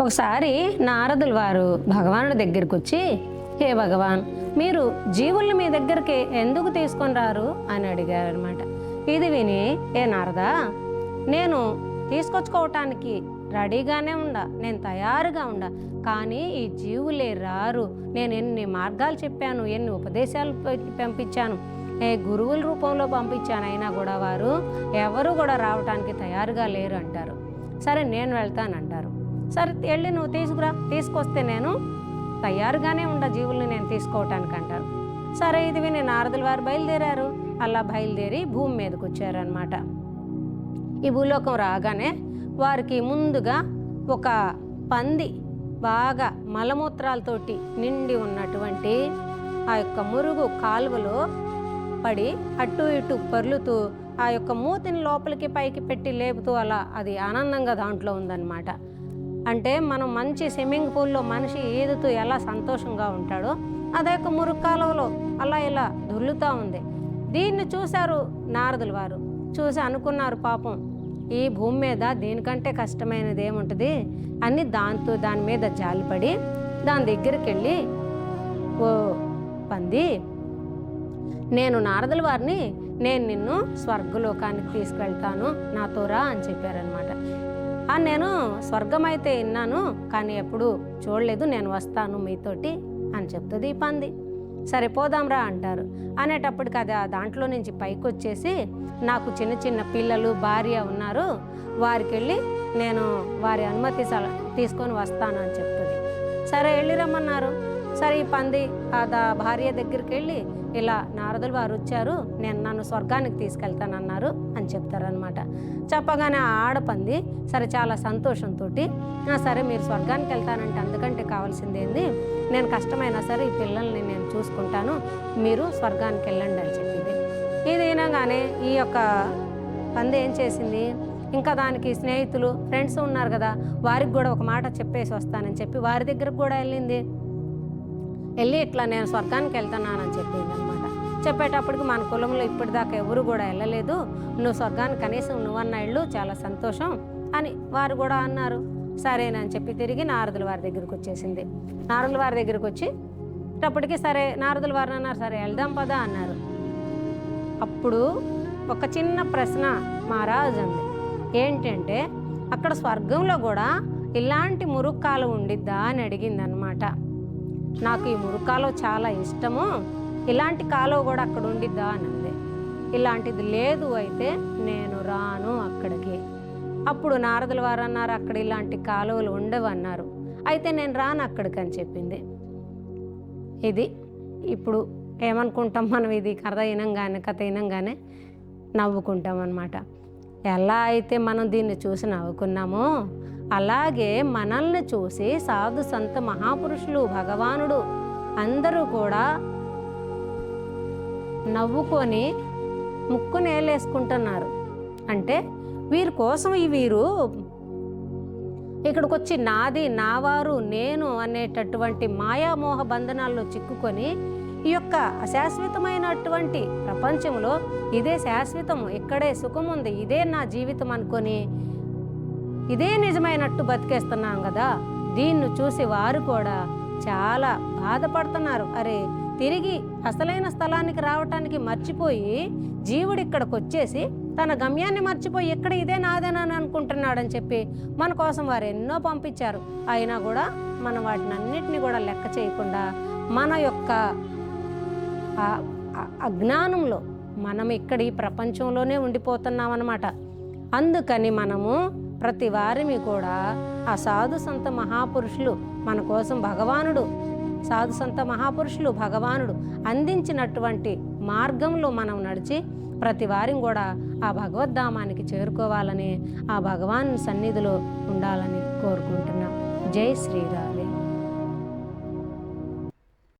ఒకసారి నారదులు వారు భగవానుడి దగ్గరికి వచ్చి హే భగవాన్ మీరు జీవుల్ని మీ దగ్గరికి ఎందుకు తీసుకొని రారు? అని అడిగారు అనమాట ఇది విని ఏ నారదా నేను తీసుకొచ్చుకోవటానికి రెడీగానే ఉండా నేను తయారుగా ఉండా కానీ ఈ జీవులే రారు. నేను ఎన్ని మార్గాలు చెప్పాను ఎన్ని ఉపదేశాలు పంపించాను ఏ గురువుల రూపంలో పంపించాను అయినా కూడా వారు ఎవరు కూడా రావటానికి తయారుగా లేరు అంటారు. సరే నేను వెళ్తానంటారు. సరే వెళ్ళి నువ్వు తీసుకురా. తీసుకొస్తే నేను తయారుగానే ఉండ జీవుల్ని నేను తీసుకోవటానికి అంటారు సరే ఇది విని నారదుల వారు బయలుదేరారు. అలా బయలుదేరి భూమి మీదకి వచ్చారనమాట ఈ భూలోకం రాగానే వారికి ముందుగా ఒక పంది బాగా మలమూత్రాలతోటి నిండి ఉన్నటువంటి ఆ యొక్క మురుగు కాలువలో పడి అటు ఇటు పర్లుతూ ఆ యొక్క మూతిని లోపలికి పైకి పెట్టి లేపుతూ అలా అది ఆనందంగా దాంట్లో ఉందన్నమాట. అంటే మనం మంచి స్విమ్మింగ్ పూల్లో మనిషి ఈదుతూ ఎలా సంతోషంగా ఉంటాడో అదే యొక్క మురుగు అలా ఇలా దుర్లుతూ ఉంది. దీన్ని చూశారు నారదుల వారు. చూసి అనుకున్నారు పాపం ఈ భూమి మీద దీనికంటే కష్టమైనది ఏముంటుంది? అని దాంతో దాని మీద జాలిపడి దాని దగ్గరికి వెళ్ళి ఓ పంది నేను నారదుల వారిని నేను నిన్ను స్వర్గలోకానికి తీసుకెళ్తాను నాతో రా అని చెప్పారనమాట నేను స్వర్గం అయితే విన్నాను కానీ ఎప్పుడు చూడలేదు నేను వస్తాను మీతోటి అని చెప్తుంది ఈ పంది సరే పోదాంరా అంటారు. అనేటప్పటికి అది ఆ దాంట్లో నుంచి పైకి వచ్చేసి నాకు చిన్న చిన్న పిల్లలు భార్య ఉన్నారు. వారికి వెళ్ళి నేను వారి అనుమతి తీసుకొని వస్తాను అని చెప్తుంది. సరే వెళ్ళి రమ్మన్నారు. సరే ఈ పంది ఆ దా- భార్య దగ్గరికి వెళ్ళి ఇలా నారదులు వారు వచ్చారు నేను నన్ను స్వర్గానికి తీసుకెళ్తానన్నారు అని చెప్తారనమాట చెప్పగానే ఆ ఆడపంది సరే చాలా సంతోషంతో సరే మీరు స్వర్గానికి వెళ్తానంటే అందుకంటే కావాల్సింది ఏంది? నేను కష్టమైనా సరే ఈ పిల్లల్ని నేను చూసుకుంటాను మీరు స్వర్గానికి వెళ్ళండి అని చెప్పింది. ఇది వినగానే ఈ యొక్క పంది ఏం చేసింది? ఇంకా దానికి స్నేహితులు ఫ్రెండ్స్ ఉన్నారు కదా వారికి కూడా ఒక మాట చెప్పేసి వస్తానని చెప్పి వారి దగ్గరకు కూడా వెళ్ళింది. వెళ్ళి ఇట్లా నేను స్వర్గానికి వెళ్తున్నానని చెప్పింది అనమాట చెప్పేటప్పటికి మన కులంలో ఇప్పటిదాకా ఎవరు కూడా వెళ్ళలేదు. నువ్వు స్వర్గానికి కనీసం నువ్వన్న ఇళ్ళు చాలా సంతోషం అని వారు కూడా అన్నారు. సరేనని చెప్పి తిరిగి నారదుల వారి దగ్గరికి వచ్చేసింది. నారదుల వారి దగ్గరికి వచ్చి అప్పటికి సరే నారదుల వారిని అన్నారు సరే వెళ్దాం పదా అన్నారు. అప్పుడు ఒక చిన్న ప్రశ్న మహారాజు అంది. ఏంటంటే అక్కడ స్వర్గంలో కూడా ఇలాంటి మురుక్కాలు ఉండిద్దా అని అడిగింది అనమాట నాకు ఈ మురుకాలో చాలా ఇష్టము. ఇలాంటి కాలువ కూడా అక్కడ ఉండిద్దా అని అంది ఇలాంటిది లేదు అయితే నేను రాను అక్కడికి. అప్పుడు నారదుల వారు అన్నారు అక్కడ ఇలాంటి కాలువలు ఉండవన్నారు. అయితే నేను రాను అక్కడికి అని చెప్పింది. ఇది ఇప్పుడు ఏమనుకుంటాం మనం? ఇది కథ వినంగానే కథ వినంగానే నవ్వుకుంటాం అనమాట ఎలా అయితే మనం దీన్ని చూసి నవ్వుకున్నామో అలాగే మనల్ని చూసి సాధు సంత మహాపురుషులు భగవానుడు అందరూ కూడా నవ్వుకొని ముక్కు నేలేసుకుంటున్నారు. అంటే వీరి కోసం ఈ వీరు ఇక్కడికి వచ్చి నాది నావారు నేను అనేటటువంటి మాయామోహ బంధనాల్లో చిక్కుకొని ఈ యొక్క అశాశ్వతమైనటువంటి ప్రపంచంలో ఇదే శాశ్వతం ఇక్కడే సుఖం ఉంది ఇదే నా జీవితం అనుకొని ఇదే నిజమైనట్టు బతికేస్తున్నాం కదా. దీన్ని చూసి వారు కూడా చాలా బాధపడుతున్నారు. అరే తిరిగి అసలైన స్థలానికి రావటానికి మర్చిపోయి జీవుడు ఇక్కడికి వచ్చేసి తన గమ్యాన్ని మర్చిపోయి ఇక్కడ ఇదే నాదేనని అనుకుంటున్నాడని చెప్పి మన కోసం వారు ఎన్నో పంపించారు. అయినా కూడా మనం వాటిని అన్నిటిని కూడా లెక్క చేయకుండా మన యొక్క అజ్ఞానంలో మనం ఇక్కడ ఈ ప్రపంచంలోనే ఉండిపోతున్నామన్నమాట. అందుకని మనము ప్రతి వారిని కూడా ఆ సాధు సంత మహాపురుషులు మన కోసం భగవానుడు సాధు సంత మహాపురుషులు భగవానుడు అందించినటువంటి మార్గంలో మనం నడిచి ప్రతి వారిని కూడా ఆ భగవద్ధామానికి చేరుకోవాలని ఆ భగవాన్ సన్నిధిలో ఉండాలని కోరుకుంటున్నాం. జై శ్రీరామే